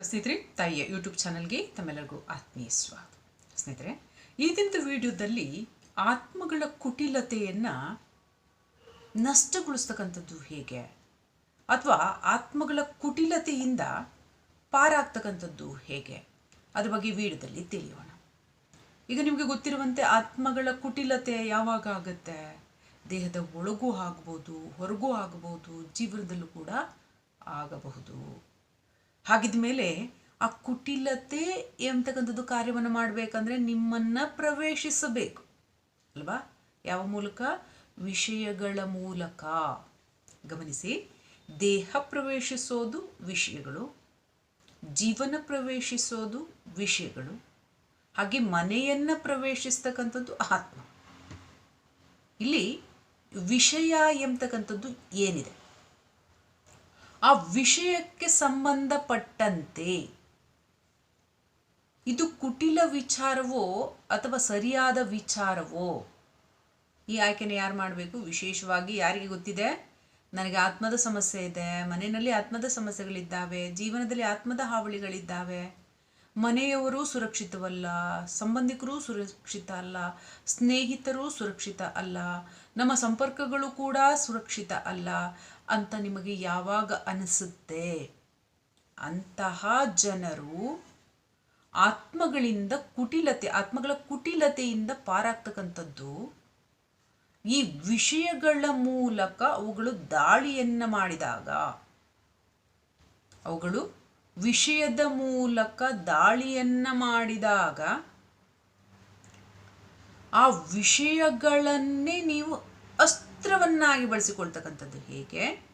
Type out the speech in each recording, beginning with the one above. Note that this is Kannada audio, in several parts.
ಸ್ನೇಹಿತರೆ, ತಾಯಿಯ ಯೂಟ್ಯೂಬ್ ಚಾನಲ್ಗೆ ತಮ್ಮೆಲ್ಲರಿಗೂ ಆತ್ಮೀಯ ಸ್ವಾಗತ. ಸ್ನೇಹಿತರೆ ಈ ದಿನದ ವಿಡಿಯೋದಲ್ಲಿ ಆತ್ಮಗಳ ಕುಟಿಲತೆಯನ್ನು ನಷ್ಟಗೊಳಿಸ್ತಕ್ಕಂಥದ್ದು ಹೇಗೆ? ಅಥವಾ ಆತ್ಮಗಳ ಕುಟಿಲತೆಯಿಂದ ಪಾರಾಗ್ತಕ್ಕಂಥದ್ದು ಹೇಗೆ? ಅದ್ರ ಬಗ್ಗೆ ವಿಡಿಯೋದಲ್ಲಿ ತಿಳಿಯೋಣ. ಈಗ ನಿಮಗೆ ಗೊತ್ತಿರುವಂತೆ ಆತ್ಮಗಳ ಕುಟಿಲತೆ ಯಾವಾಗ ಆಗುತ್ತೆ? ದೇಹದ ಒಳಗೂ ಆಗ್ಬೋದು, ಹೊರಗೂ ಆಗ್ಬೋದು, ಜೀವನದಲ್ಲೂ ಕೂಡ ಆಗಬಹುದು. ಹಾಗಿದ ಮೇಲೆ ಆ ಕುಟಿಲತೆ ಎಂತಕ್ಕಂಥದ್ದು ಕಾರ್ಯವನ್ನು ಮಾಡಬೇಕಂದ್ರೆ ನಿಮ್ಮನ್ನು ಪ್ರವೇಶಿಸಬೇಕು. ಅಲ್ವಾ? ಯಾವ ಮೂಲಕ? ವಿಷಯಗಳ ಮೂಲಕ. ಗಮನಿಸಿ. ದೇಹ ಪ್ರವೇಶಿಸೋದು ವಿಷಯಗಳು. ಜೀವನ ಪ್ರವೇಶಿಸೋದು ವಿಷಯಗಳು. ಹಾಗೆ ಮನೆಯನ್ನು ಪ್ರವೇಶಿಸ್ತಕ್ಕಂಥದ್ದು ಆತ್ಮ. ಇಲ್ಲಿ ವಿಷಯ ಎಂಬತಕ್ಕಂಥದ್ದು ಏನಿದೆ? ಆ ವಿಷಯಕ್ಕೆ ಸಂಬಂಧಪಟ್ಟಂತೆ ಇದು ಕುಟಿಲ ವಿಚಾರವೋ ಅಥವಾ ಸರಿಯಾದ ವಿಚಾರವೋ? ಈ ಆಯ್ಕೆನ ಯಾರು ಮಾಡಬೇಕು? ವಿಶೇಷವಾಗಿ ಯಾರಿಗೆ ಗೊತ್ತಿದೆ? ನನಗೆ ಆತ್ಮದ ಸಮಸ್ಯೆ ಇದೆ, ಮನೆಯಲ್ಲಿ ಆತ್ಮದ ಸಮಸ್ಯೆಗಳಿದ್ದಾವೆ, ಜೀವನದಲ್ಲಿ ಆತ್ಮದ ಹಾವಳಿಗಳಿದ್ದಾವೆ. ಮನೆಯವರು ಸುರಕ್ಷಿತವಲ್ಲ, ಸಂಬಂಧಿಕರು ಸುರಕ್ಷಿತ ಅಲ್ಲ, ಸ್ನೇಹಿತರು ಸುರಕ್ಷಿತ ಅಲ್ಲ, ನಮ್ಮ ಸಂಪರ್ಕಗಳು ಕೂಡ ಸುರಕ್ಷಿತ ಅಲ್ಲ. ಅಂತ ನಿಮಗೆ ಯಾವಾಗ ಅನಿಸುತ್ತೆ? ಅಂತಹ ಜನರು ಆತ್ಮಗಳಿಂದ ಕುಟಿಲತೆ, ಆತ್ಮಗಳ ಕುಟಿಲತೆಯಿಂದ ಪಾರಾಗ್ತಕ್ಕಂಥದ್ದು ಈ ವಿಷಯಗಳ ಮೂಲಕ ಅವುಗಳು ದಾಳಿಯನ್ನು ಮಾಡಿದಾಗ, ಅವುಗಳು ವಿಷಯದ ಮೂಲಕ ದಾಳಿಯನ್ನ ಮಾಡಿದಾಗ ಆ ವಿಷಯಗಳನ್ನೇ ನೀವು ಅಸ್ತ್ರವನ್ನಾಗಿ ಬಳಸಿಕೊಳ್ತಕ್ಕಂಥದ್ದು ಹೇಗೆ?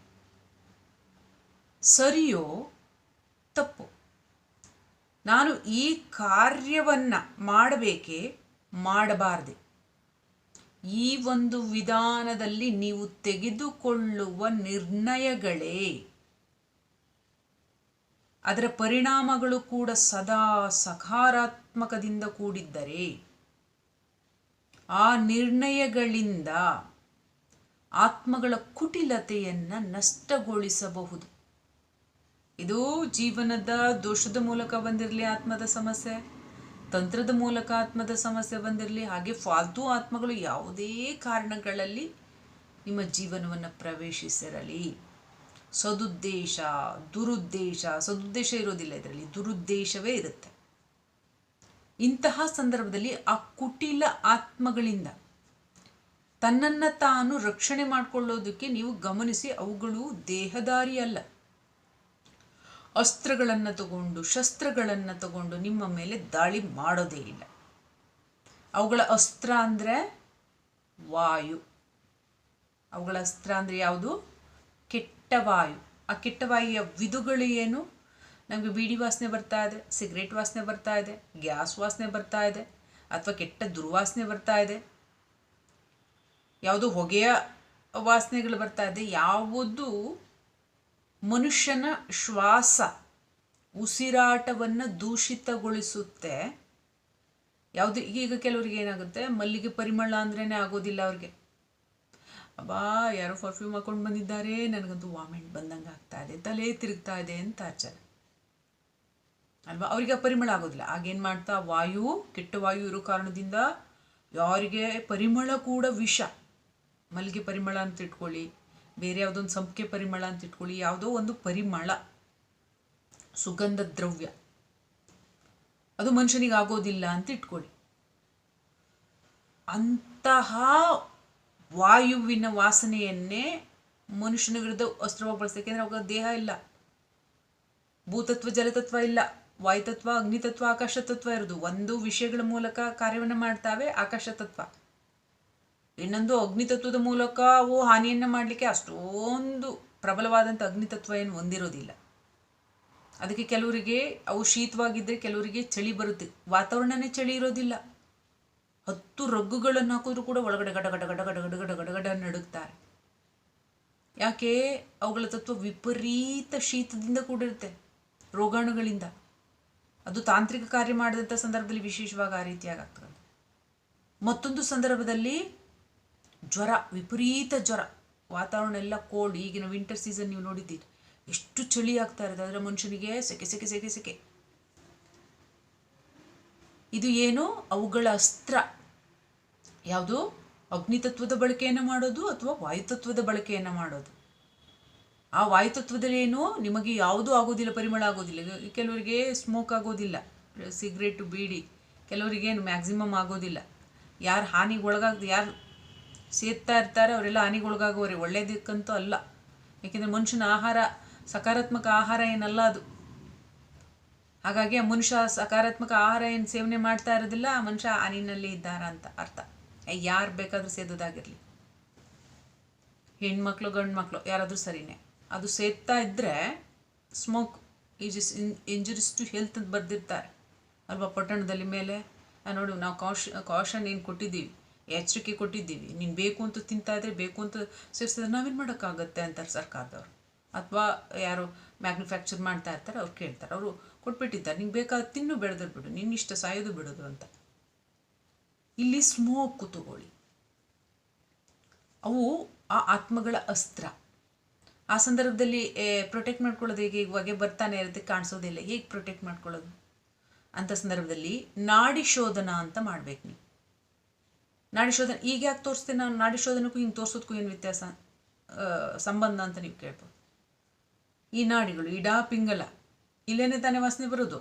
ಸರಿಯೋ ತಪ್ಪು. ನಾನು ಈ ಕಾರ್ಯವನ್ನ ಮಾಡಬೇಕೇ ಮಾಡಬಾರದೆ. ಈ ಒಂದು ವಿಧಾನದಲ್ಲಿ ನೀವು ತೆಗೆದುಕೊಳ್ಳುವ ನಿರ್ಣಯಗಳೇ. ಅದರ ಪರಿಣಾಮಗಳು ಕೂಡ ಸದಾ ಸಕಾರಾತ್ಮಕದಿಂದ ಕೂಡಿದ್ದರೆ, ಆ ನಿರ್ಣಯಗಳಿಂದ ಆತ್ಮಗಳ ಕುಟಿಲತೆಯನ್ನು ನಷ್ಟಗೊಳಿಸಬಹುದು. ಇದು ಜೀವನದ ದೋಷದ ಮೂಲಕ ಬಂದಿರಲಿ ಆತ್ಮದ ಸಮಸ್ಯೆ, ತಂತ್ರದ ಮೂಲಕ ಆತ್ಮದ ಸಮಸ್ಯೆ ಬಂದಿರಲಿ, ಹಾಗೆ ಫಾಲ್ತು ಆತ್ಮಗಳು ಯಾವುದೇ ಕಾರಣಗಳಲ್ಲಿ ನಿಮ್ಮ ಜೀವನವನ್ನು ಪ್ರವೇಶಿಸಿರಲಿ. ಸದುದ್ದೇಶ, ದುರುದ್ದೇಶ, ಸದುದ್ದೇಶ ಇರೋದಿಲ್ಲ ಇದರಲ್ಲಿ, ದುರುದ್ದೇಶವೇ ಇರುತ್ತೆ. ಇಂತಹ ಸಂದರ್ಭದಲ್ಲಿ ಆ ಕುಟಿಲ ಆತ್ಮಗಳಿಂದ ತನ್ನನ್ನು ತಾನು ರಕ್ಷಣೆ ಮಾಡಿಕೊಳ್ಳೋದಕ್ಕೆ ನೀವು ಗಮನಿಸಿ ಅವುಗಳು ದೇಹದಾರಿ ಅಲ್ಲ ಅಸ್ತ್ರಗಳನ್ನು ತಗೊಂಡು, ಶಸ್ತ್ರಗಳನ್ನು ತಗೊಂಡು ನಿಮ್ಮ ಮೇಲೆ ದಾಳಿ ಮಾಡೋದೇ ಇಲ್ಲ. ಅವುಗಳ ಅಸ್ತ್ರ ಅಂದರೆ ವಾಯು. ಅವುಗಳ ಅಸ್ತ್ರ ಅಂದರೆ ಯಾವುದು? ಕೆಟ್ಟ ವಾಯು. ಆ ಕೆಟ್ಟ ವಾಯುಯ ವಿಧುಗಳು ಏನು? ನಮಗೆ ಬೀಡಿ ವಾಸನೆ ಬರ್ತಾ ಇದೆ, ಸಿಗರೇಟ್ ವಾಸನೆ ಬರ್ತಾ ಇದೆ, ಗ್ಯಾಸ್ ವಾಸನೆ ಬರ್ತಾ ಇದೆ, ಅಥವಾ ಕೆಟ್ಟ ದುರ್ವಾಸನೆ ಬರ್ತಾ ಇದೆ. ಯಾವುದು ಹೊಗೆಯ ವಾಸನೆಗಳು ಬರ್ತಾ ಇದೆ, ಯಾವುದು ಮನುಷ್ಯನ ಶ್ವಾಸ, ಉಸಿರಾಟವನ್ನು ದೂಷಿತಗೊಳಿಸುತ್ತೆ. ಯಾವುದು, ಈಗ ಕೆಲವರಿಗೆ ಏನಾಗುತ್ತೆ, ಮಲ್ಲಿಗೆ ಪರಿಮಳ ಅಂದ್ರೇ ಆಗೋದಿಲ್ಲ ಅವ್ರಿಗೆ. ಅಬ್ಬಾ, ಯಾರೋ ಪರ್ಫ್ಯೂಮ್ ಹಾಕೊಂಡು ಬಂದಿದ್ದಾರೆ, ನನಗಂತೂ ವಾಮಿಟ್ ಬಂದಂಗೆ ಆಗ್ತಾ ಇದೆ, ತಲೆ ತಿರುಗ್ತಾ ಇದೆ ಅಂತ ಆಚಾರ ಅಲ್ವಾ? ಅವರಿಗೆ ಆ ಪರಿಮಳ ಆಗೋದಿಲ್ಲ. ಆಗೇನು ಮಾಡ್ತಾ, ವಾಯು, ಕೆಟ್ಟ ವಾಯು ಇರೋ ಕಾರಣದಿಂದ ಯಾರಿಗೆ ಪರಿಮಳ ಕೂಡ ವಿಷ. ಮಲ್ಲಿಗೆ ಪರಿಮಳ ಅಂತ ಇಟ್ಕೊಳ್ಳಿ, ಬೇರೆ ಯಾವುದೊಂದು ಸಂಪಿಗೆ ಪರಿಮಳ ಅಂತ ಇಟ್ಕೊಳ್ಳಿ, ಯಾವುದೋ ಒಂದು ಪರಿಮಳ, ಸುಗಂಧ ದ್ರವ್ಯ. ಅದು ಮನುಷ್ಯನಿಗೆ ಆಗೋದಿಲ್ಲ ಅಂತ ಇಟ್ಕೊಳ್ಳಿ. ಅಂತಹ ವಾಯುವಿನ ವಾಸನೆಯನ್ನೇ ಮನುಷ್ಯನ ವಿರುದ್ಧ ಅಸ್ತ್ರವಾಗಿ ಬಳಸ್ತೇವೆ ಯಾಕೆಂದರೆ ಅವಾಗ ದೇಹ ಇಲ್ಲ. ಭೂತತ್ವ, ಜಲತತ್ವ ಇಲ್ಲ. ವಾಯುತತ್ವ, ಅಗ್ನಿತತ್ವ ಆಕಾಶ ತತ್ವ ಇರೋದು ಒಂದು ವಿಷಯಗಳ ಮೂಲಕ ಕಾರ್ಯವನ್ನು ಮಾಡ್ತಾವೆ ಆಕಾಶ ತತ್ವ ಇನ್ನೊಂದು ಅಗ್ನಿತತ್ವದ ಮೂಲಕ ಅವು ಹಾನಿಯನ್ನು ಮಾಡಲಿಕ್ಕೆ ಅಷ್ಟೊಂದು ಪ್ರಬಲವಾದಂಥ ಅಗ್ನಿತತ್ವ ಏನು ಹೊಂದಿರೋದಿಲ್ಲ. ಅದಕ್ಕೆ ಕೆಲವರಿಗೆ ಅವು ಶೀತವಾಗಿದ್ದರೆ ಕೆಲವರಿಗೆ ಚಳಿ ಬರುತ್ತೆ. ವಾತಾವರಣನೇ ಚಳಿ ಇರೋದಿಲ್ಲ. ಹತ್ತು ರಗ್ಗುಗಳನ್ನು ಹಾಕಿದ್ರು ಕೂಡ ಒಳಗಡೆ ಗಡ ಗಡ ಗಡ ಗಡ ಗಡ ಗಡ ಗಡ ನಡುಗ್ತಾರೆ. ಯಾಕೆ? ಅವುಗಳ ತತ್ವ ವಿಪರೀತ ಶೀತದಿಂದ ಕೂಡಿರುತ್ತೆ, ರೋಗಾಣುಗಳಿಂದ. ಅದು ತಾಂತ್ರಿಕ ಕಾರ್ಯ ಮಾಡಿದಂಥ ಸಂದರ್ಭದಲ್ಲಿ ವಿಶೇಷವಾಗಿ ಆ ರೀತಿಯಾಗಿ ಮತ್ತೊಂದು ಸಂದರ್ಭದಲ್ಲಿ ಜ್ವರ, ವಿಪರೀತ ಜ್ವರ. ವಾತಾವರಣ ಎಲ್ಲ ಕೋಲ್ಡ್ ಈಗಿನ ವಿಂಟರ್ ಸೀಸನ್ ನೀವು ನೋಡಿದ್ದೀರಿ. ಎಷ್ಟು ಚಳಿ ಆಗ್ತಾ ಇರೋದು ಆದರೆ ಮನುಷ್ಯನಿಗೆ ಸೆಕೆ ಸೆಕೆ ಸೆಕೆ ಸೆಕೆ. ಇದು ಏನು? ಅವುಗಳ ಅಸ್ತ್ರ. ಯಾವುದು? ಅಗ್ನಿತತ್ವದ ಬಳಕೆಯನ್ನು ಮಾಡೋದು ಅಥವಾ ವಾಯುತತ್ವದ ಬಳಕೆಯನ್ನು ಮಾಡೋದು? ಆ ವಾಯುತತ್ವದಲ್ಲಿ ಏನು? ನಿಮಗೆ ಯಾವುದೂ ಆಗೋದಿಲ್ಲ, ಪರಿಮಳ ಆಗೋದಿಲ್ಲ. ಕೆಲವರಿಗೆ ಸ್ಮೋಕ್ ಆಗೋದಿಲ್ಲ ಸಿಗರೇಟು ಬೀಡಿ. ಕೆಲವರಿಗೆ ಏನು ಮ್ಯಾಕ್ಸಿಮಮ್ ಆಗೋದಿಲ್ಲ. ಯಾರು ಹಾನಿಗೆ ಒಳಗಾಗ, ಯಾರು ಸೇರ್ತಾ ಇರ್ತಾರೆ, ಅವರೆಲ್ಲ ಹಾನಿಗೊಳಗಾಗುವರೆ ಒಳ್ಳೇದಕ್ಕಂತೂ ಅಲ್ಲ. ಯಾಕೆಂದರೆ ಮನುಷ್ಯನ ಆಹಾರ, ಸಕಾರಾತ್ಮಕ ಆಹಾರ ಏನಲ್ಲ ಅದು. ಹಾಗಾಗಿ ಆ ಮನುಷ್ಯ ಸಕಾರಾತ್ಮಕ ಆಹಾರ ಏನು ಸೇವನೆ ಮಾಡ್ತಾ ಇರೋದಿಲ್ಲ, ಆ ಮನುಷ್ಯ ಹಾನಿನಲ್ಲಿ ಇದ್ದಾರ ಅಂತ ಅರ್ಥ. ಯಾರು ಬೇಕಾದರೂ ಸೇದೋದಾಗಿರಲಿ. ಹೆಣ್ಮಕ್ಳು ಗಂಡು ಮಕ್ಕಳು ಯಾರಾದರೂ ಸರಿನೇ. ಅದು ಸೇದ್ತಾ ಇದ್ದರೆ ಸ್ಮೋಕ್ ಈಜ್ ಇಸ್ ಇಂಜುರೀಸ್ ಟು ಹೆಲ್ತ್ ಅಂತ ಬರೆದಿರ್ತಾರೆ. ಅಲ್ವಾ, ಪಟ್ಟಣದಲ್ಲಿ ಮೇಲೆ? ನೋಡು, ನಾವು ಕಾಶ್ ಕಾಶನ್ ಏನು ಕೊಟ್ಟಿದ್ದೀವಿ. ಎಚ್ಚರಿಕೆ ಕೊಟ್ಟಿದ್ದೀವಿ. ನೀನು ಬೇಕು ಅಂತ ತಿಂತಾ ಇದ್ರೆ ಬೇಕು ಅಂತ ಸೇರಿಸಿದ್ರೆ ನಾವೇನು ಮಾಡೋಕ್ಕಾಗತ್ತೆ ಅಂತಾರೆ ಸರ್ಕಾರದವ್ರು. ಅಥವಾ ಯಾರು ಮ್ಯಾನುಫ್ಯಾಕ್ಚರ್ ಮಾಡ್ತಾ ಇರ್ತಾರೆ, ಅವ್ರು ಕೇಳ್ತಾರೆ. ಅವರು ಕೊಟ್ಬಿಟ್ಟಿದ್ದಾರೆ. ನಿಂಗೆ ಬೇಕಾದ ತಿನ್ನು ಬೆಳೆದ್ರು ಬಿಡು. ನಿನ್ನಿಷ್ಟ ಸಾಯೋದು ಬಿಡೋದು ಅಂತ. ಇಲ್ಲಿ ಸ್ಮೋಕ್ ತಗೊಳ್ಳಿ. ಅವು ಆ ಆತ್ಮಗಳ ಅಸ್ತ್ರ. ಆ ಸಂದರ್ಭದಲ್ಲಿ ಪ್ರೊಟೆಕ್ಟ್ ಮಾಡ್ಕೊಳ್ಳೋದು ಹೇಗೆ? ಇವಾಗೆ ಬರ್ತಾನೆ ಇರುತ್ತೆ ಕಾಣಿಸೋದಿಲ್ಲ ಹೇಗೆ ಪ್ರೊಟೆಕ್ಟ್ ಮಾಡ್ಕೊಳ್ಳೋದು? ಅಂಥ ಸಂದರ್ಭದಲ್ಲಿ ನಾಡಿ ಶೋಧನ ಅಂತ ಮಾಡ್ಬೇಕು ನೀವು. ನಾಡಿ ಶೋಧನ ಈಗ ಯಾಕೆ ತೋರಿಸ್ತೇನೆ ನಾನು? ನಾಡಿ ಶೋಧನಕ್ಕೂ ಹಿಂಗೆ ತೋರಿಸೋದಕ್ಕೂ ಏನು ವ್ಯತ್ಯಾಸ? ಸಂಬಂಧ ಅಂತ ನೀವು ಕೇಳ್ಬೋದು. ಈ ನಾಡಿಗಳು, ಇಡಾ ಪಿಂಗಲ, ಇಲ್ಲೇನೆ ತಾನೇ ವಾಸನೆ ಬರೋದು?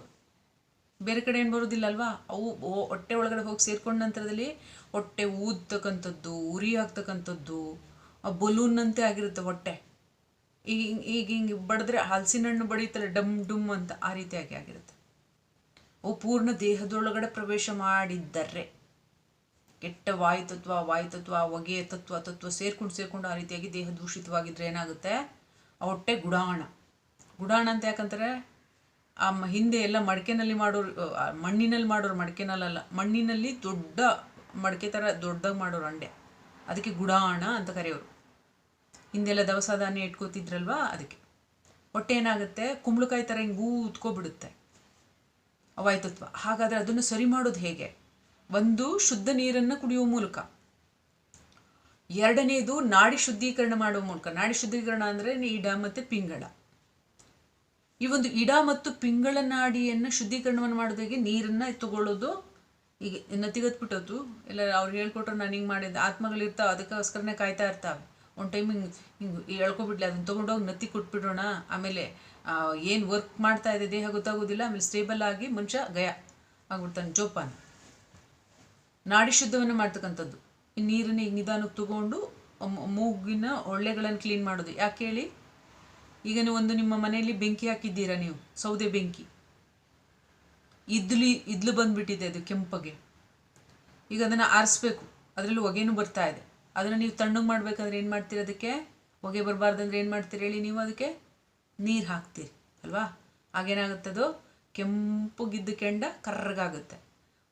ಬೇರೆ ಕಡೆ ಏನು ಬರೋದಿಲ್ಲ ಅಲ್ವಾ ಅವು ಹೊಟ್ಟೆ ಒಳಗಡೆ ಹೋಗಿ ಸೇರ್ಕೊಂಡ ನಂತರದಲ್ಲಿ ಹೊಟ್ಟೆ ಊದ್ತಕ್ಕಂಥದ್ದು, ಉರಿ ಆಗ್ತಕ್ಕಂಥದ್ದು ಬಲೂನ್ನಂತೆ ಆಗಿರುತ್ತೆ ಹೊಟ್ಟೆ. ಈಗ ಈಗ ಹಿಂಗೆ ಬಡಿದ್ರೆ ಹಲಸಿನ ಹಣ್ಣು ಬಡೀತಲ್ಲ ಡಮ್ ಡುಮ್ ಅಂತ ಆ ರೀತಿಯಾಗಿ ಆಗಿರುತ್ತೆ. ಅವು ಪೂರ್ಣ ದೇಹದೊಳಗಡೆ ಪ್ರವೇಶ ಮಾಡಿದ್ದರೆ. ಕೆಟ್ಟ ವಾಯು ತತ್ವ ಹೊಗೆ ತತ್ವ ತತ್ವ ಸೇರ್ಕೊಂಡು ಸೇರ್ಕೊಂಡು ಆ ರೀತಿಯಾಗಿ ದೇಹ ದೂಷಿತವಾಗಿದ್ರೆ ಏನಾಗುತ್ತೆ? ಆ ಹೊಟ್ಟೆ ಗುಡಾಣ. ಗುಡಾಣ ಅಂತ ಯಾಕಂತಾರೆ ಆ ಹಿಂದೆ ಎಲ್ಲ ಮಡಕೆನಲ್ಲಿ ಮಾಡೋರು ಮಣ್ಣಿನಲ್ಲಿ ಮಾಡೋರು ಮಡಿಕೆನಲ್ಲ ಮಣ್ಣಿನಲ್ಲಿ ದೊಡ್ಡ ಮಡಿಕೆ ಥರ ದೊಡ್ಡದಾಗಿ ಮಾಡೋರು ಅಂಡೆ. ಅದಕ್ಕೆ ಗುಡಾಣ ಅಂತ ಕರೆಯೋರು. ಹಿಂದೆಲ್ಲ ದವಸ ಧಾನ್ಯ ಇಟ್ಕೋತಿದ್ರಲ್ವಾ ಅದಕ್ಕೆ. ಹೊಟ್ಟೆ ಏನಾಗುತ್ತೆ? ಕುಂಬಳಕಾಯಿ ಥರ ಹಿಂಗೆ ಊದ್ಕೊಬಿಡುತ್ತೆ. ಅವಾಯ್ತತ್ವ ಹಾಗಾದರೆ ಅದನ್ನು ಸರಿ ಮಾಡೋದು ಹೇಗೆ? ಒಂದು, ಶುದ್ಧ ನೀರನ್ನು ಕುಡಿಯುವ ಮೂಲಕ. ಎರಡನೇದು, ನಾಡಿ ಶುದ್ಧೀಕರಣ ಮಾಡುವ ಮೂಲಕ. ನಾಡಿ ಶುದ್ಧೀಕರಣ ಅಂದರೆ ಇಡ ಮತ್ತು ಪಿಂಗಳ. ಈ ಒಂದು ಇಡ ಮತ್ತು ಪಿಂಗಳ ನಾಡಿಯನ್ನು ಶುದ್ಧೀಕರಣವನ್ನು ಮಾಡೋದಾಗಿ ನೀರನ್ನು ತಗೊಳ್ಳೋದು ಈಗ ನತಿಗತ್ಬಿಟ್ಟದ್ದು ಎಲ್ಲ ಅವ್ರು ಹೇಳ್ಕೊಟ್ರು, ನಾನು ಹಿಂಗೆ ಮಾಡಿದ್ದೆ. ಆತ್ಮಗಳಿರ್ತಾವೆ, ಅದಕ್ಕೋಸ್ಕರನೇ ಕಾಯ್ತಾ ಇರ್ತಾವೆ. ಒಂದು ಟೈಮ್ ಹಿಂಗೆ ಹಿಂಗೆ ಹೇಳ್ಕೊಬಿಡ್ಲಿ ಅದನ್ನು ತೊಗೊಂಡೋಗಿ ನತ್ತಿ ಕೊಟ್ಬಿಡೋಣ. ಆಮೇಲೆ ಏನು ವರ್ಕ್ ಮಾಡ್ತಾ ಇದೆ, ದೇಹ ಗೊತ್ತಾಗೋದಿಲ್ಲ. ಆಮೇಲೆ ಸ್ಟೇಬಲ್ ಆಗಿ ಮನುಷ್ಯ ಗಯ ಆಗ್ಬಿಡ್ತಾನೆ, ಜೋಪಾನ. ನಾಡಿ ಶುದ್ಧವನ್ನು ಮಾಡ್ತಕ್ಕಂಥದ್ದು. ನೀರನ್ನು ಈಗ ನಿಧಾನಕ್ಕೆ ತಗೊಂಡು ಮೂಗಿನ ಒಳ್ಳೆಗಳನ್ನು ಕ್ಲೀನ್ ಮಾಡೋದು. ಯಾಕೆ ಹೇಳಿ? ಈಗ ನೀವು ಒಂದು ನಿಮ್ಮ ಮನೆಯಲ್ಲಿ ಬೆಂಕಿ ಹಾಕಿದ್ದೀರಾ ನೀವು? ಸೌದೆ ಬೆಂಕಿ. ಇದ್ಲಿ, ಇದ್ಲು ಬಂದ್ಬಿಟ್ಟಿದೆ ಅದು ಕೆಂಪಗೆ. ಈಗ ಅದನ್ನು ಆರಿಸ್ಬೇಕು. ಅದರಲ್ಲಿ ಹೊಗೆನೂ ಬರ್ತಾ ಇದೆ. ಅದನ್ನು ನೀವು ತಣ್ಣಗೆ ಮಾಡಬೇಕಂದ್ರೆ ಏನು ಮಾಡ್ತೀರಿ ಅದಕ್ಕೆ? ಹೊಗೆ ಬರಬಾರ್ದಂದ್ರೆ ಏನು ಮಾಡ್ತೀರಿ ಹೇಳಿ ನೀವು ಅದಕ್ಕೆ? ನೀರು ಹಾಕ್ತೀರಿ, ಅಲ್ವಾ? ಆಗೇನಾಗುತ್ತೆ ಅದು ಕೆಂಪಗಿದ್ದ ಕೆಂಡ ಕರ್ರಗಾಗುತ್ತೆ.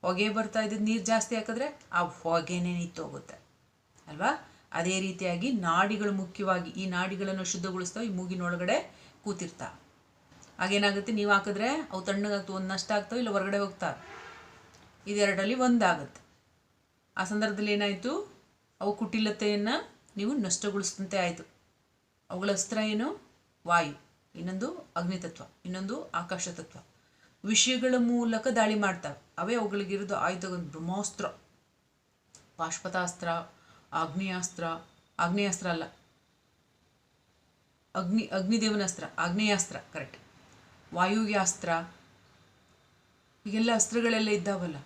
ಹೊಗೆ ಬರ್ತಾ ಇದ್ದಿದ್ದು ನೀರು ಜಾಸ್ತಿ ಹಾಕಿದ್ರೆ ಆ ಹೊಗೆನೇ ನಿಂತೋಗುತ್ತೆ ಅಲ್ವಾ? ಅದೇ ರೀತಿಯಾಗಿ ನಾಡಿಗಳು ಮುಖ್ಯವಾಗಿ ಈ ನಾಡಿಗಳನ್ನು ಶುದ್ಧಗೊಳಿಸ್ತಾವೆ, ಈ ಮೂಗಿನೊಳಗಡೆ ಕೂತಿರ್ತಾವೆ ಆಗೇನಾಗುತ್ತೆ ನೀವು ಹಾಕಿದ್ರೆ ಅವು ತಣ್ಣಗಾಗ್ತವೆ ಒಂದು ನಷ್ಟ ಆಗ್ತವೆ, ಇಲ್ಲ ಹೊರಗಡೆ ಹೋಗ್ತಾವೆ. ಇದೆರಡರಲ್ಲಿ ಒಂದಾಗುತ್ತೆ. ಆ ಸಂದರ್ಭದಲ್ಲಿ ಏನಾಯಿತು? ಅವು ಕುಟಿಲತೆಯನ್ನು ನೀವು ನಷ್ಟಗೊಳಿಸಿದಂತೆ ಆಯಿತು. ಅವುಗಳ ಅಸ್ತ್ರ ಏನು? ವಾಯು. ಇನ್ನೊಂದು ಅಗ್ನಿತತ್ವ, ಇನ್ನೊಂದು ಆಕಾಶ ತತ್ವ ವಿಷಯಗಳ ಮೂಲಕ ದಾಳಿ ಮಾಡ್ತವೆ. ಅವೇ ಅವುಗಳಿಗಿರೋದು ಆಯುಧಗಳು ಬ್ರಹ್ಮಾಸ್ತ್ರ ಪಾಶ್ಪತಾಸ್ತ್ರ ಆಗ್ನೇಯಾಸ್ತ್ರ ಆಗ್ನೇಯಾಸ್ತ್ರ ಅಲ್ಲ. ಅಗ್ನಿ ಅಗ್ನಿದೇವನ ಅಸ್ತ್ರ ಆಗ್ನೇಯಾಸ್ತ್ರ ಕರೆಕ್ಟ್ ವಾಯುವ್ಯಾಸ್ತ್ರ, ಈಗೆಲ್ಲ ಅಸ್ತ್ರಗಳೆಲ್ಲ ಇದ್ದಾವಲ್ಲ.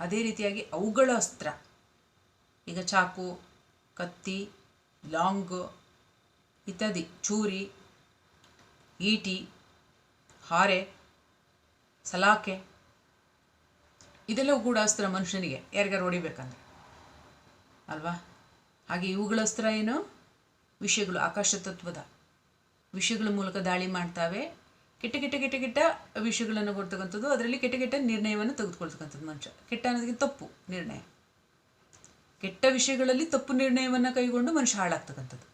ಅದೇ ರೀತಿಯಾಗಿ ಅವುಗಳ ಅಸ್ತ್ರ. ಈಗ ಚಾಕು, ಕತ್ತಿ, ಲಾಂಗ್, ಇತ್ಯಾದಿ, ಚೂರಿ, ಈಟಿ, ಹಾರೆ, ಸಲಾಕೆ. ಇದೆಲ್ಲವೂ ಕೂಡ ಅಸ್ತ್ರ ಮನುಷ್ಯನಿಗೆ. ಯಾರಿಗಾರು ಹೊಡಿಬೇಕಂದ್ರೆ. ಅಲ್ವಾ? ಹಾಗೆ ಇವುಗಳ ಅಸ್ತ್ರ ಏನು? ವಿಷಯಗಳು. ಆಕಾಶ ತತ್ವದ. ವಿಷಯಗಳ ಮೂಲಕ ದಾಳಿ ಮಾಡ್ತಾವೆ. ಕೆಟ್ಟ ಕೆಟ್ಟ ಕೆಟ್ಟ ಕೆಟ್ಟ ವಿಷಯಗಳನ್ನು ಕೊಡ್ತಕ್ಕಂಥದ್ದು. ಅದರಲ್ಲಿ ಕೆಟ್ಟ ಕೆಟ್ಟ ನಿರ್ಣಯವನ್ನು ತೆಗೆದುಕೊಳ್ತಕ್ಕಂಥದ್ದು ಮನುಷ್ಯ. ಕೆಟ್ಟ ಅನ್ನೋದಕ್ಕೆ ತಪ್ಪು ನಿರ್ಣಯ. ಕೆಟ್ಟ ವಿಷಯಗಳಲ್ಲಿ ತಪ್ಪು ನಿರ್ಣಯವನ್ನು ಕೈಗೊಂಡು ಮನುಷ್ಯ ಹಾಳಾಗ್ತಕ್ಕಂಥದ್ದು.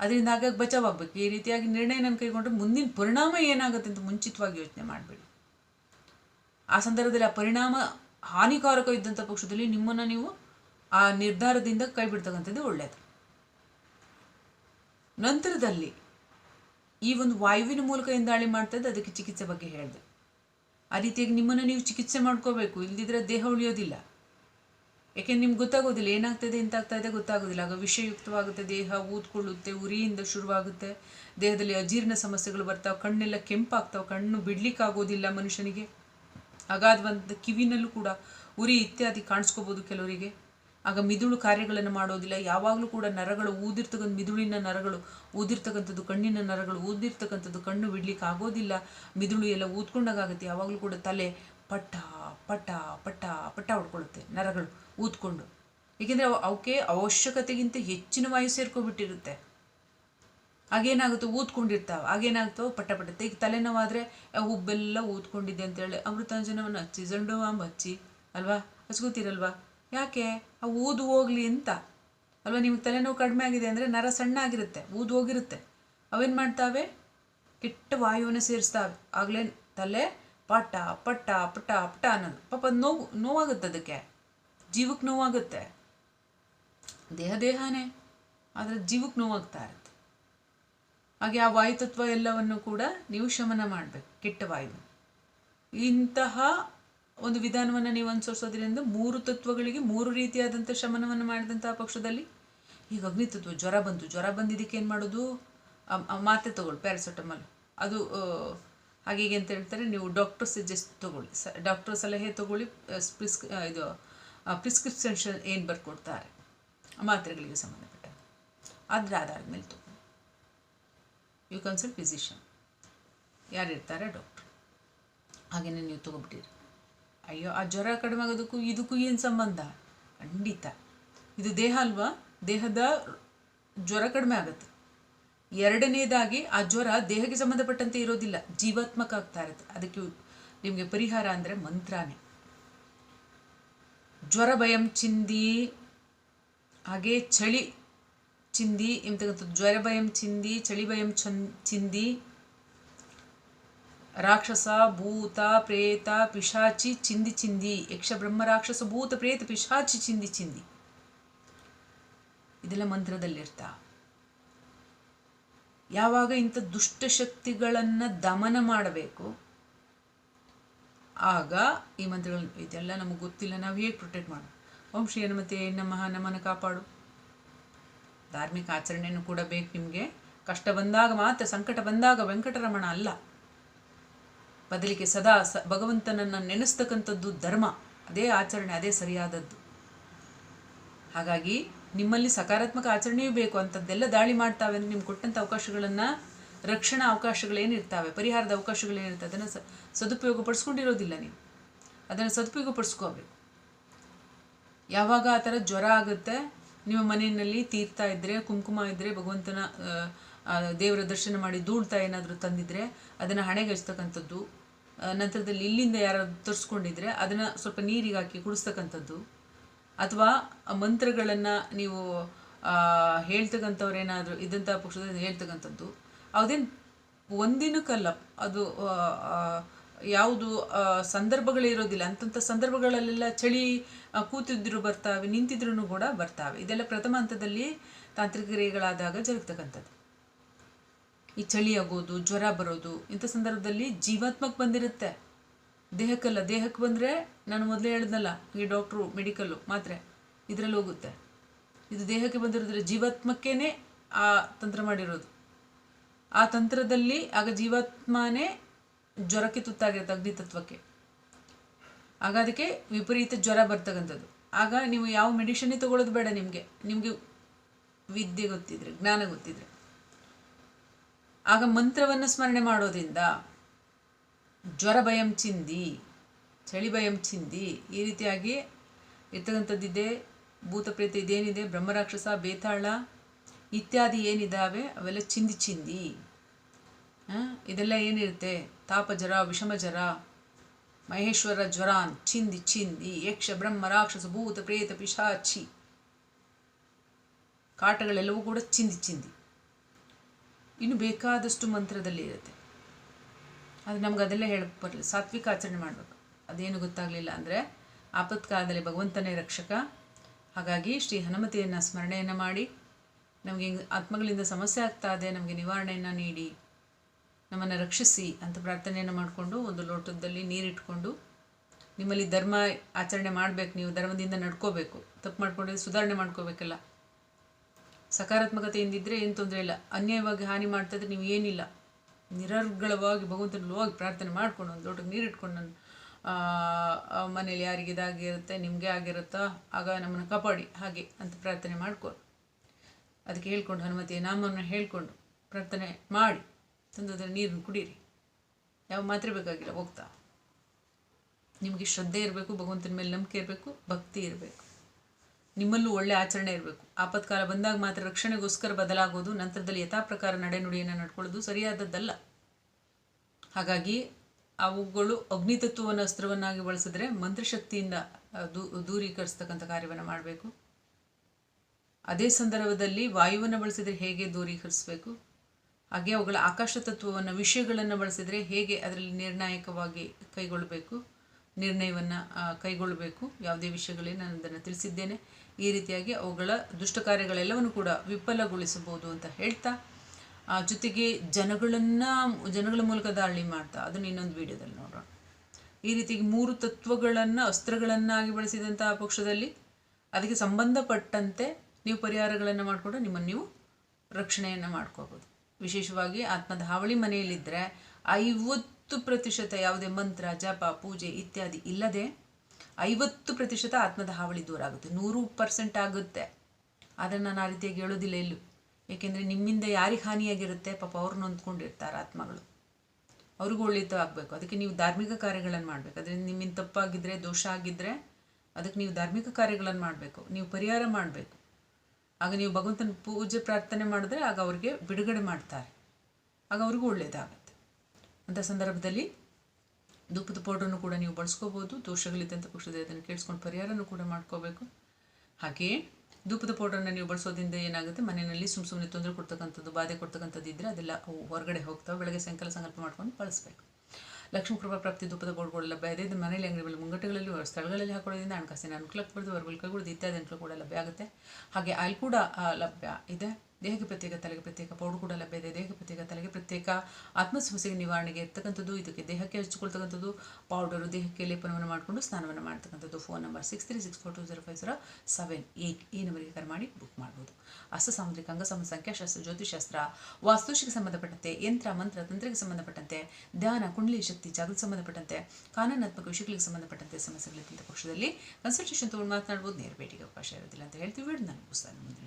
ಅದರಿಂದ ಆಗಾಗ ಬಚಾವಾಗಬೇಕು. ಈ ರೀತಿಯಾಗಿ ನಿರ್ಣಯನ ಕೈಗೊಂಡ್ರೆ ಮುಂದಿನ ಪರಿಣಾಮ ಏನಾಗುತ್ತೆ ಅಂತ ಮುಂಚಿತವಾಗಿ ಯೋಚನೆ ಮಾಡಬೇಡಿ. ಆ ಸಂದರ್ಭದಲ್ಲಿ ಆ ಪರಿಣಾಮ ಹಾನಿಕಾರಕ ಇದ್ದಂಥ ಪಕ್ಷದಲ್ಲಿ ನಿಮ್ಮನ್ನು ನೀವು ಆ ನಿರ್ಧಾರದಿಂದ ಕೈ ಬಿಡ್ತಕ್ಕಂಥದ್ದು ಒಳ್ಳೆಯದು ನಂತರದಲ್ಲಿ ಈ ಒಂದು ವಾಯುವಿನ ಮೂಲಕ ಏನು ದಾಳಿ ಮಾಡ್ತದೆ ಅದಕ್ಕೆ ಚಿಕಿತ್ಸೆ ಬಗ್ಗೆ ಹೇಳಿದೆ. ಆ ರೀತಿಯಾಗಿ ನಿಮ್ಮನ್ನು ನೀವು ಚಿಕಿತ್ಸೆ ಮಾಡ್ಕೋಬೇಕು, ಇಲ್ದಿದ್ರೆ ದೇಹ ಉಳಿಯೋದಿಲ್ಲ. ಯಾಕೆಂದ್ರೆ ನಿಮ್ಗೆ ಗೊತ್ತಾಗೋದಿಲ್ಲ, ಏನಾಗ್ತದೆ ಎಂತಾಗ್ತಾ ಇದೆ ಗೊತ್ತಾಗೋದಿಲ್ಲ. ಆಗ ವಿಷಯುಕ್ತವಾಗುತ್ತೆ ದೇಹ, ಊದ್ಕೊಳ್ಳುತ್ತೆ, ಉರಿಯಿಂದ ಶುರುವಾಗುತ್ತೆ. ದೇಹದಲ್ಲಿ ಅಜೀರ್ಣ ಸಮಸ್ಯೆಗಳು ಬರ್ತಾವೆ, ಕಣ್ಣೆಲ್ಲ ಕೆಂಪಾಗ್ತಾವೆ, ಕಣ್ಣು ಬಿಡ್ಲಿಕ್ಕಾಗೋದಿಲ್ಲ ಮನುಷ್ಯನಿಗೆ. ಅಗಾಧವಾದ ಕಿವಿನಲ್ಲೂ ಕೂಡ ಉರಿ ಇತ್ಯಾದಿ ಕಾಣಿಸ್ಕೋಬೋದು ಕೆಲವರಿಗೆ. ಆಗ ಮಿದುಳು ಕಾರ್ಯಗಳನ್ನು ಮಾಡೋದಿಲ್ಲ. ಯಾವಾಗಲೂ ಕೂಡ ನರಗಳು ಊದಿರ್ತಕ್ಕಂಥ ಮಿದುಳಿನ ನರಗಳು, ಊದಿರ್ತಕ್ಕಂಥದ್ದು ಕಣ್ಣಿನ ನರಗಳು, ಊದಿರ್ತಕ್ಕಂಥದ್ದು ಕಣ್ಣು ಬಿಡ್ಲಿಕ್ಕೆ ಆಗೋದಿಲ್ಲ. ಮಿದುಳು ಎಲ್ಲ ಊದ್ಕೊಂಡಾಗುತ್ತೆ ಯಾವಾಗಲೂ ಕೂಡ ತಲೆ ಪಟ್ಟ ಪಟ್ಟ ಪಟ್ಟ ಪಟ್ಟ ಹೊಡ್ಕೊಳ್ಳುತ್ತೆ ನರಗಳು ಊದ್ಕೊಂಡು. ಏಕೆಂದರೆ ಅವಕ್ಕೆ ಅವಶ್ಯಕತೆಗಿಂತ ಹೆಚ್ಚಿನ ವಾಯು ಸೇರ್ಕೊಬಿಟ್ಟಿರುತ್ತೆ ಆಗೇನಾಗುತ್ತೋ ಊದ್ಕೊಂಡಿರ್ತಾವೆ, ಆಗೇನಾಗುತ್ತೋ ಪಟ್ಟ ಪಟ್ಟತ್ತೆ ಈಗ ತಲೆನೋವಾದರೆ ಹುಬ್ಬೆಲ್ಲ ಊದ್ಕೊಂಡಿದ್ದೆ ಅಂತೇಳಿ ಅಮೃತಾಂಜನವನ್ನು ಹಚ್ಚಿ ಜಂಡು ಅಂಬ ಹಚ್ಚಿ, ಅಲ್ವಾ? ಹಚ್ಕೋತೀರಲ್ವಾ? ಯಾಕೆ? ಆ ಊದು ಹೋಗ್ಲಿ ಅಂತ. ಅಲ್ವಾ? ನಿಮ್ಗೆ ತಲೆನೋವು ಕಡಿಮೆ ಆಗಿದೆ ಅಂದರೆ ನರ ಸಣ್ಣ ಆಗಿರುತ್ತೆ, ಊದು ಹೋಗಿರುತ್ತೆ. ಅವೇನು ಮಾಡ್ತಾವೆ? ಕೆಟ್ಟ ವಾಯುವನ್ನು ಸೇರಿಸ್ತಾವೆ. ಆಗಲೇ ತಲೆ ಪಟ ಪಟ್ಟ ಪಟ ಪಟ ಅನ್ನೋದು. ಪಾಪ ನೋವು, ನೋವಾಗುತ್ತೆ ಅದಕ್ಕೆ. ಜೀವಕ್ಕೆ ನೋವಾಗುತ್ತೆ. ದೇಹ ದೇಹನೇ. ಆದರೆ ಜೀವಕ್ಕೆ ನೋವಾಗ್ತಾ ಇರುತ್ತೆ. ಹಾಗೆ ಆ ವಾಯುತತ್ವ ಎಲ್ಲವನ್ನು ಕೂಡ ನೀವು ಶಮನ ಮಾಡಬೇಕು, ಕೆಟ್ಟ ವಾಯು. ಇಂತಹ ಒಂದು ವಿಧಾನವನ್ನು ನೀವು ಅನುಸರಿಸೋದ್ರಿಂದ ಮೂರು ತತ್ವಗಳಿಗೆ ಮೂರು ರೀತಿಯಾದಂಥ ಶಮನವನ್ನು ಮಾಡಿದಂತಹ ಪಕ್ಷದಲ್ಲಿ ಈಗ ಅಗ್ನಿತತ್ವ ಜ್ವರ ಬಂತು. ಜ್ವರ ಬಂದಿದ್ದಕ್ಕೆ ಏನು ಮಾಡೋದು? ಮಾತ್ರೆ ತಗೊಳ್ಳಿ, ಪ್ಯಾರಾಸಿಟಮಲ್. ಅದು ಹಾಗೆ ಹೀಗೆ ಅಂತ ಹೇಳ್ತಾರೆ. ನೀವು ಡಾಕ್ಟರ್ ಸಜೆಸ್ಟ್ ತಗೊಳ್ಳಿ. ಸ, ಡಾಕ್ಟರ್ ಸಲಹೆ ತಗೊಳ್ಳಿ. ಪ್ರಿಸ್ಕ್ ಇದು ಪ್ರಿಸ್ಕ್ರಿಪ್ಷನ್ ಏನು ಬರ್ಕೊಡ್ತಾರೆ? ಮಾತ್ರೆಗಳಿಗೆ ಸಂಬಂಧಪಟ್ಟ ಅದರ ಆಧಾರದ ಮೇಲೆ ಯು ಕನ್ಸಲ್ಟ್ ಫಿಸಿಷಿಯನ್ ಯಾರಿರ್ತಾರೆ ಡಾಕ್ಟ್ರು ಹಾಗೆಯೇ ನೀವು ತೊಗೊಬಿಟ್ಟಿರಿ. ಅಯ್ಯೋ, ಆ ಜ್ವರ ಕಡಿಮೆ ಆಗೋದಕ್ಕೂ ಇದಕ್ಕೂ ಏನು ಸಂಬಂಧ? ಖಂಡಿತ. ಇದು ದೇಹ ಅಲ್ವಾ? ದೇಹದ ಜ್ವರ ಕಡಿಮೆ ಆಗುತ್ತೆ. ಎರಡನೇದಾಗಿ, ಆ ಜ್ವರ ದೇಹಕ್ಕೆ ಸಂಬಂಧಪಟ್ಟಂತೆ ಇರೋದಿಲ್ಲ. ಜೀವಾತ್ಮಕ ಆಗ್ತಾ ಇರುತ್ತೆ. ಅದಕ್ಕೆ ನಿಮಗೆ ಪರಿಹಾರ ಅಂದರೆ ಮಂತ್ರನೇ. ಜ್ವರ, ಭಯಂ, ಚಿಂದಿ, ಹಾಗೆ ಚಳಿ. ಚಿಂದಿ ಎಂಬತಕ್ಕಂಥದ್ದು ಜ್ವರ ಭಯಂ ಚಿಂದಿ ಚಳಿ ಭಯಂ ಚಿಂದಿ, ರಾಕ್ಷಸ, ಭೂತ, ಪ್ರೇತ, ಪಿಶಾಚಿ, ಚಿಂದಿ ಚಿಂದಿ ಯಕ್ಷ ಬ್ರಹ್ಮ ರಾಕ್ಷಸ, ಭೂತ, ಪ್ರೇತ, ಪಿಶಾಚಿ, ಚಿಂದಿ ಚಿಂದಿ. ಇದೆಲ್ಲ ಮಂತ್ರದಲ್ಲಿರ್ತಾ. ಯಾವಾಗ ಇಂಥ ದುಷ್ಟಶಕ್ತಿಗಳನ್ನು ದಮನ ಮಾಡಬೇಕು, ಆಗ ಈ ಮಂತ್ರಗಳು ಇದೆಲ್ಲ ನಮಗೆ ಗೊತ್ತಿಲ್ಲ. ನಾವು ಹೇಗೆ ಪ್ರೊಟೆಕ್ಟ್ ಮಾಡೋದು? ಓಂ ಶ್ರೀ ಹನುಮತೆ ನಮಃ, ನಮನ ಕಾಪಾಡು. ಧಾರ್ಮಿಕ ಆಚರಣೆಯೂ ಕೂಡ ಬೇಕು ನಿಮಗೆ. ಕಷ್ಟ ಬಂದಾಗ ಮಾತ್ರ, ಸಂಕಟ ಬಂದಾಗ ವೆಂಕಟರಮಣ ಅಲ್ಲ. ಬದಲಿಗೆ ಸದಾ ಸ, ಭಗವಂತನನ್ನು ನೆನೆಸ್ತಕ್ಕಂಥದ್ದು ಧರ್ಮ. ಅದೇ ಆಚರಣೆ, ಅದೇ ಸರಿಯಾದದ್ದು. ಹಾಗಾಗಿ ನಿಮ್ಮಲ್ಲಿ ಸಕಾರಾತ್ಮಕ ಆಚರಣೆಯೂ ಬೇಕು ಅಂಥದ್ದೆಲ್ಲ ದಾಳಿ ಮಾಡ್ತಾವೆ ಅಂದರೆ ನಿಮ್ಗೆ ಕೊಟ್ಟಂಥ ಅವಕಾಶಗಳನ್ನು, ರಕ್ಷಣಾ ಅವಕಾಶಗಳೇನಿರ್ತಾವೆ? ಪರಿಹಾರದ ಅವಕಾಶಗಳೇನಿರ್ತವೆ ಅದನ್ನು ಸದುಪಯೋಗ ಪಡಿಸ್ಕೊಂಡಿರೋದಿಲ್ಲ ನೀವು. ಅದನ್ನು ಸದುಪಯೋಗ ಪಡಿಸ್ಕೋಬೇಕು ಯಾವಾಗ ಆ ಥರ ಜ್ವರ ಆಗುತ್ತೆ ನಿಮ್ಮ ಮನೆಯಲ್ಲಿ ತೀರ್ಥ ಇದ್ದರೆ ಕುಂಕುಮ ಇದ್ದರೆ ಭಗವಂತನ ದೇವರ ದರ್ಶನ ಮಾಡಿ ದೂಡ್ತಾ ಏನಾದರೂ ತಂದಿದ್ದರೆ ಅದನ್ನು ಹಣೆಗೆ ಹಚ್ತಕ್ಕಂಥದ್ದು ನಂತರದಲ್ಲಿ ಇಲ್ಲಿಂದ ಯಾರಾದರೂ ತರಿಸ್ಕೊಂಡಿದ್ರೆ ಅದನ್ನು ಸ್ವಲ್ಪ ನೀರಿಗೆ ಹಾಕಿ ಕುಡಿಸ್ತಕ್ಕಂಥದ್ದು. ಅಥವಾ ಮಂತ್ರಗಳನ್ನು ನೀವು ಹೇಳ್ತಕ್ಕಂಥವ್ರೇನಾದರೂ ಇದ್ದಂಥ ಪಕ್ಷದಲ್ಲಿ ಹೇಳ್ತಕ್ಕಂಥದ್ದು. ಅದೇನು ಒಂದಿನಕ್ಕಲ್ಲ, ಅದು ಯಾವುದು ಸಂದರ್ಭಗಳು ಸಂದರ್ಭಗಳಿರೋದಿಲ್ಲ ಅಂತಂಥ ಸಂದರ್ಭಗಳಲ್ಲೆಲ್ಲ ಚಳಿ ಕೂತಿದ್ರು ಬರ್ತಾವೆ ನಿಂತಿದ್ರು ಕೂಡ ಬರ್ತಾವೆ. ಇದೆಲ್ಲ ಪ್ರಥಮ ಹಂತದಲ್ಲಿ ತಾಂತ್ರಿಕ ಕ್ರಿಯೆಗಳಾದಾಗ ಜರುಗ್ತಕ್ಕಂಥದ್ದು. ಈ ಚಳಿ ಆಗೋದು, ಜ್ವರ ಬರೋದು, ಇಂಥ ಸಂದರ್ಭದಲ್ಲಿ ಜೀವಾತ್ಮಕ್ಕೆ ಬಂದಿರುತ್ತೆ. ದೇಹಕ್ಕಲ್ಲ, ದೇಹಕ್ಕೆ ಬಂದರೆ ನಾನು ಮೊದಲೇ ಹೇಳ್ದಲ್ಲ, ಈ ಡಾಕ್ಟ್ರು, ಮೆಡಿಕಲ್ಲು ಮಾತ್ರೆ ಇದರಲ್ಲಿ ಹೋಗುತ್ತೆ. ಇದು ದೇಹಕ್ಕೆ ಬಂದಿರೋದ್ರೆ ಜೀವಾತ್ಮಕ್ಕೇನೆ ಆ ತಂತ್ರ ಮಾಡಿರೋದು. ಆ ತಂತ್ರದಲ್ಲಿ ಆಗ ಜೀವಾತ್ಮನೇ ಜ್ವರಕ್ಕೆ ತುತ್ತಾಗಿರುತ್ತೆ ಅಗ್ನಿತತ್ವಕ್ಕೆ ಆಗ ಅದಕ್ಕೆ ವಿಪರೀತ ಜ್ವರ ಬರ್ತಕ್ಕಂಥದ್ದು. ಆಗ ನೀವು ಯಾವ ಮೆಡಿಷನ್ನೇ ತಗೊಳ್ಳೋದು ಬೇಡ ನಿಮಗೆ. ನಿಮಗೆ ವಿದ್ಯೆ ಗೊತ್ತಿದ್ರೆ, ಜ್ಞಾನ ಗೊತ್ತಿದ್ರೆ. ಆಗ ಮಂತ್ರವನ್ನು ಸ್ಮರಣೆ ಮಾಡೋದ್ರಿಂದ ಜ್ವರ ಭಯಂ ಚಿಂದಿ, ಚಳಿ ಭಯಂ ಚಿಂದಿ ಈ ರೀತಿಯಾಗಿ ಇರ್ತಕ್ಕಂಥದ್ದಿದೆ ಭೂತ ಪ್ರೇತ ಇದೇನಿದೆ, ಬ್ರಹ್ಮರಾಕ್ಷಸ, ಬೇತಾಳ ಇತ್ಯಾದಿ ಏನಿದ್ದಾವೆ, ಅವೆಲ್ಲ ಚಿಂದಿ ಚಿಂದಿ. ಇದೆಲ್ಲ ಏನಿರುತ್ತೆ? ತಾಪ ವಿಷಮಜರ, ಮಹೇಶ್ವರ ಜ್ವರಾನ್, ಚಿಂದಿ ಚಿಂದಿ, ಯಕ್ಷ, ಬ್ರಹ್ಮ, ರಾಕ್ಷಸ, ಭೂತ, ಪ್ರೇತ, ಪಿಶಾಚಿ. ಕಾಟಗಳೆಲ್ಲವೂ ಕೂಡ ಚಿಂದಿ ಚಿಂದಿ. ಇನ್ನು ಬೇಕಾದಷ್ಟು ಮಂತ್ರದಲ್ಲಿ ಇರುತ್ತೆ. ಅದು ನಮ್ಗೆ ಅದೆಲ್ಲ ಹೇಳಕ್ಕೆ ಬರಲಿ ಸಾತ್ವಿಕ ಆಚರಣೆ ಮಾಡಬೇಕು. ಅದೇನು ಗೊತ್ತಾಗಲಿಲ್ಲ ಅಂದರೆ ಆಪತ್ಕಾಲದಲ್ಲಿ ಭಗವಂತನೇ ರಕ್ಷಕ. ಹಾಗಾಗಿ ಶ್ರೀ ಹನುಮತಿಯನ್ನು ಸ್ಮರಣೆಯನ್ನು ಮಾಡಿ, ನಮಗೆ ಆತ್ಮಗಳಿಂದ ಸಮಸ್ಯೆ ಆಗ್ತಾ ಇದೆ, ನಮಗೆ ನಿವಾರಣೆಯನ್ನು ನೀಡಿ ನಮ್ಮನ್ನು ರಕ್ಷಿಸಿ ಅಂತ ಪ್ರಾರ್ಥನೆಯನ್ನು ಮಾಡಿಕೊಂಡು ಒಂದು ಲೋಟದಲ್ಲಿ ನೀರಿಟ್ಕೊಂಡು ನಿಮ್ಮಲ್ಲಿ ಧರ್ಮ ಆಚರಣೆ ಮಾಡಬೇಕು, ನೀವು ಧರ್ಮದಿಂದ ನಡ್ಕೋಬೇಕು. ತಪ್ಪು ಮಾಡ್ಕೊಂಡಿದ್ರೆ ಸುಧಾರಣೆ ಮಾಡ್ಕೋಬೇಕಲ್ಲ. ಸಕಾರಾತ್ಮಕತೆಯಿಂದಿದ್ದರೆ ಏನು ತೊಂದರೆ ಇಲ್ಲ. ಅನ್ಯಾಯವಾಗಿ ಹಾನಿ ಮಾಡ್ತಾಯಿದ್ರೆ ನೀವು ಏನಿಲ್ಲ. ನಿರರ್ಗಳವಾಗಿ ಭಗವಂತನಲ್ಲಿ ಹೋಗಿ ಪ್ರಾರ್ಥನೆ ಮಾಡ್ಕೊಂಡು ಒಂದು ಲೋಟಕ್ಕೆ ನೀರಿಟ್ಕೊಂಡು ನನ್ನ ಮನೇಲಿ ಯಾರಿಗೆ ಇದಾಗಿರುತ್ತೆ ನಿಮಗೆ ಆಗಿರುತ್ತಾ, ಆಗ ನಮ್ಮನ್ನು ಕಾಪಾಡಿ. ಹಾಗೆ ಅಂತ ಪ್ರಾರ್ಥನೆ ಮಾಡ್ಕೊಂಡು ಅದಕ್ಕೆ ಹೇಳ್ಕೊಂಡು ಹನುಮತಿಯ ನಾಮವನ್ನು ಹೇಳ್ಕೊಂಡು ಪ್ರಾರ್ಥನೆ ಮಾಡಿ. ತಂದದ್ರ ನೀರನ್ನು ಕುಡೀರಿ. ಯಾವ ಮಾತ್ರೆ ಬೇಕಾಗಿಲ್ಲ, ಹೋಗ್ತಾ. ನಿಮಗೆ ಶ್ರದ್ಧೆ ಇರಬೇಕು, ಭಗವಂತನ ಮೇಲೆ ನಂಬಿಕೆ ಇರಬೇಕು, ಭಕ್ತಿ ಇರಬೇಕು. ನಿಮ್ಮಲ್ಲೂ ಒಳ್ಳೆ ಆಚರಣೆ ಇರಬೇಕು. ಆಪತ್ಕಾಲ ಬಂದಾಗ ಮಾತ್ರ ರಕ್ಷಣೆಗೋಸ್ಕರ ಬದಲಾಗೋದು, ನಂತರದಲ್ಲಿ ಯಥಾಪ್ರಕಾರ ನಡೆನುಡಿಯನ್ನು ನಡ್ಕೊಳ್ಳೋದು ಸರಿಯಾದದ್ದಲ್ಲ. ಹಾಗಾಗಿ ಅವುಗಳು ಅಗ್ನಿತತ್ವವನ್ನು, ಅಸ್ತ್ರವನ್ನಾಗಿ ಬಳಸಿದ್ರೆ ಮಂತ್ರಶಕ್ತಿಯಿಂದ ದೂ ದೂರೀಕರಿಸ್ತಕ್ಕಂಥ ಕಾರ್ಯವನ್ನು ಮಾಡಬೇಕು. ಅದೇ ಸಂದರ್ಭದಲ್ಲಿ ವಾಯುವನ್ನು ಬಳಸಿದರೆ ಹೇಗೆ ದೂರೀಕರಿಸಬೇಕು? ಹಾಗೆ ಅವುಗಳ ಆಕಾಶ ತತ್ವವನ್ನು, ವಿಷಯಗಳನ್ನು ಬಳಸಿದರೆ ಹೇಗೆ ಅದರಲ್ಲಿ ನಿರ್ಣಾಯಕವಾಗಿ ಕೈಗೊಳ್ಳಬೇಕು ನಿರ್ಣಯವನ್ನು ಕೈಗೊಳ್ಳಬೇಕು ಯಾವುದೇ ವಿಷಯಗಳೇ ನಾನು ಅದನ್ನು ತಿಳಿಸಿದ್ದೇನೆ. ಈ ರೀತಿಯಾಗಿ ಅವುಗಳ ದುಷ್ಟ ಕಾರ್ಯಗಳೆಲ್ಲವನ್ನು ಕೂಡ ವಿಫಲಗೊಳಿಸಬಹುದು ಅಂತ ಹೇಳ್ತಾ ಜೊತೆಗೆ ಜನಗಳನ್ನು, ಜನಗಳ ಮೂಲಕ ದಾಳಿ ಮಾಡ್ತಾ, ಅದನ್ನು ಇನ್ನೊಂದು ವಿಡಿಯೋದಲ್ಲಿ ನೋಡೋಣ. ಈ ರೀತಿಯಾಗಿ ಮೂರು ತತ್ವಗಳನ್ನು, ಅಸ್ತ್ರಗಳನ್ನಾಗಿ ಬಳಸಿದಂತಹ ಪಕ್ಷದಲ್ಲಿ ಅದಕ್ಕೆ ಸಂಬಂಧಪಟ್ಟಂತೆ ನೀವು ಪರಿಹಾರಗಳನ್ನು ಮಾಡಿಕೊಂಡು ನಿಮ್ಮನ್ನು ನೀವು ರಕ್ಷಣೆಯನ್ನು ಮಾಡ್ಕೋಬೋದು. ವಿಶೇಷವಾಗಿ ಆತ್ಮದ ಹಾವಳಿ ಮನೆಯಲ್ಲಿದ್ದರೆ ಐವತ್ತು ಪ್ರತಿಶತ ಯಾವುದೇ ಮಂತ್ರ, ಜಪ, ಪೂಜೆ ಇತ್ಯಾದಿ ಇಲ್ಲದೆ ಐವತ್ತು ಪ್ರತಿಶತ ಆತ್ಮದ ಹಾವಳಿ ದೂರ ಆಗುತ್ತೆ. ನೂರು ಪರ್ಸೆಂಟ್ ಆಗುತ್ತೆ. ಆದರೆ ನಾನು ಆ ರೀತಿಯಾಗಿ ಹೇಳೋದಿಲ್ಲ ಎಲ್ಲೂ. ಏಕೆಂದರೆ ನಿಮ್ಮಿಂದ ಯಾರಿಗೆ ಹಾನಿಯಾಗಿರುತ್ತೆ? ಪಾಪ ಅವ್ರು ನೊಂದ್ಕೊಂಡಿರ್ತಾರೆ ಆತ್ಮಗಳು. ಅವ್ರಿಗೂ ಒಳ್ಳೆಯದು ಆಗಬೇಕು ಅದಕ್ಕೆ ನೀವು ಧಾರ್ಮಿಕ ಕಾರ್ಯಗಳನ್ನು ಮಾಡಬೇಕು. ಅದರಿಂದ ನಿಮ್ಮಿಂದ ತಪ್ಪಾಗಿದ್ದರೆ ದೋಷ ಆಗಿದ್ದರೆ ಅದಕ್ಕೆ ನೀವು ಧಾರ್ಮಿಕ ಕಾರ್ಯಗಳನ್ನು ಮಾಡಬೇಕು. ನೀವು ಪರಿಹಾರ ಮಾಡಬೇಕು. ಆಗ ನೀವು ಭಗವಂತನ ಪೂಜೆ, ಪ್ರಾರ್ಥನೆ ಮಾಡಿದ್ರೆ ಆಗ ಅವ್ರಿಗೆ ಬಿಡುಗಡೆ ಮಾಡ್ತಾರೆ. ಆಗ ಅವ್ರಿಗೂ ಒಳ್ಳೆಯದಾಗತ್ತೆ ಅಂಥ ಸಂದರ್ಭದಲ್ಲಿ ಧೂಪದ ಪೌಡ್ರನ್ನು ಕೂಡ ನೀವು ಬಳಸ್ಕೋಬೋದು. ದೋಷಗಳಿದ್ದಂಥ ಪಕ್ಷದ ಅದನ್ನು ಕೇಳಿಸ್ಕೊಂಡು ಪರಿಹಾರನೂ ಕೂಡ ಮಾಡ್ಕೋಬೇಕು. ಹಾಗೆಯೇ ಧೂಪದ ಪೌಡ್ರನ್ನ ನೀವು ಬಳಸೋದ್ರಿಂದ ಏನಾಗುತ್ತೆ? ಮನೆಯಲ್ಲಿ ಸುಮ್ಮ ಸುಮ್ಮನೆ ತೊಂದರೆ ಕೊಡ್ತಕ್ಕಂಥದ್ದು, ಬಾಧೆ ಕೊಡ್ತಕ್ಕಂಥದ್ದು ಇದ್ದರೆ ಅದೆಲ್ಲ ಹೊರಗಡೆ ಹೋಗ್ತಾವೆ. ಬೆಳಗ್ಗೆ ಸಾಯಂಕಾಲ ಸಂಕಲ್ಪ ಮಾಡ್ಕೊಂಡು ಬಳಸಬೇಕು. ಲಕ್ಷ್ಮೀ ಕೃಪಾ ಪ್ರಾಪ್ತಿ, ಧೂಪದ ಪೌಡ್ಗಳು ಲಭ್ಯ ಇದೆ. ಮನೆಯಲ್ಲಿ ಅಂಗಡಿಗಳಲ್ಲಿ ಮುಂಗಟ್ಟುಗಳಲ್ಲಿ ಸ್ಥಳಗಳಲ್ಲಿ ಹಾಕೊಳ್ಳೋದ್ರಿಂದ ಹಣಕಾಸಿನ ಅನುಕೂಲಕ್ಕೆ ಬರೆದು ವರ್ಗಗಳು ಇತ್ಯಾದಿ ಅನುಕೂಲ ಕೂಡ ಲಭ್ಯ ಆಗುತ್ತೆ. ಹಾಗೆ ಆಯಿಲ್ ಕೂಡ ಲಭ್ಯ ಇದೆ. ದೇಹಕ್ಕೆ ಪ್ರತ್ಯೇಕ ತಲೆಗೆ ಪ್ರತ್ಯೇಕ, ಪೌಡರ್ ಕೂಡ ಲಭ್ಯ ಇದೆ. ದೇಹಕ್ಕೆ ಪ್ರತ್ಯೇಕ ತಲೆಗೆ ಪ್ರತ್ಯೇಕ ಆತ್ಮ ಸಮಸ್ಯೆಗೆ ನಿವಾರಣೆಗೆ ಇರ್ತಕ್ಕಂಥದ್ದು ಇದಕ್ಕೆ ದೇಹಕ್ಕೆ ಹಚ್ಚಿಕೊಳ್ತಕ್ಕಂಥದ್ದು ಪೌಡರು ದೇಹಕ್ಕೆ ಲೇಪನವನ್ನು ಮಾಡಿಕೊಂಡು ಸ್ನಾನವನ್ನು ಮಾಡ್ತಕ್ಕಂಥದ್ದು. Phone number six three six four two zero five zero seven eight ಈ ನಂಬರಿಗೆ ಕರೆ ಮಾಡಿ ಬುಕ್ ಮಾಡ್ಬೋದು. ಹಸ್ತ ಸಾಮುದ್ರಿಕ ಅಂಗಸಮ ಸಂಖ್ಯಾಶಾಸ್ತ್ರ ಜ್ಯೋತಿಷಾಸ್ತ್ರ ವಾಸ್ತುಶಿಗೆ ಸಂಬಂಧಪಟ್ಟಂತೆ, ಯಂತ್ರ, ಮಂತ್ರ, ತಂತ್ರಕ್ಕೆ ಸಂಬಂಧಪಟ್ಟಂತೆ, ಧ್ಯಾನ, ಕುಂಡಲಿ ಶಕ್ತಿ, ಜಾಗೃತಿ ಸಂಬಂಧಪಟ್ಟಂತೆ, ಕಾನೂನಾತ್ಮಕ ವಿಷಯಗಳಿಗೆ ಸಂಬಂಧಪಟ್ಟಂತೆ ಸಮಸ್ಯೆಗಳಿದ್ದಂಥ ಪಕ್ಷದಲ್ಲಿ ಕನ್ಸಲ್ಟೇಷನ್ ತೊಗೊಂಡು ಮಾತನಾಡ್ಬೋದು. ನೇರ ಭೇಟಿಗೆ ಅವಕಾಶ ಇರೋದಿಲ್ಲ ಅಂತ ಹೇಳ್ತೀವಿ. ನಾನು ಮುಂದಿನ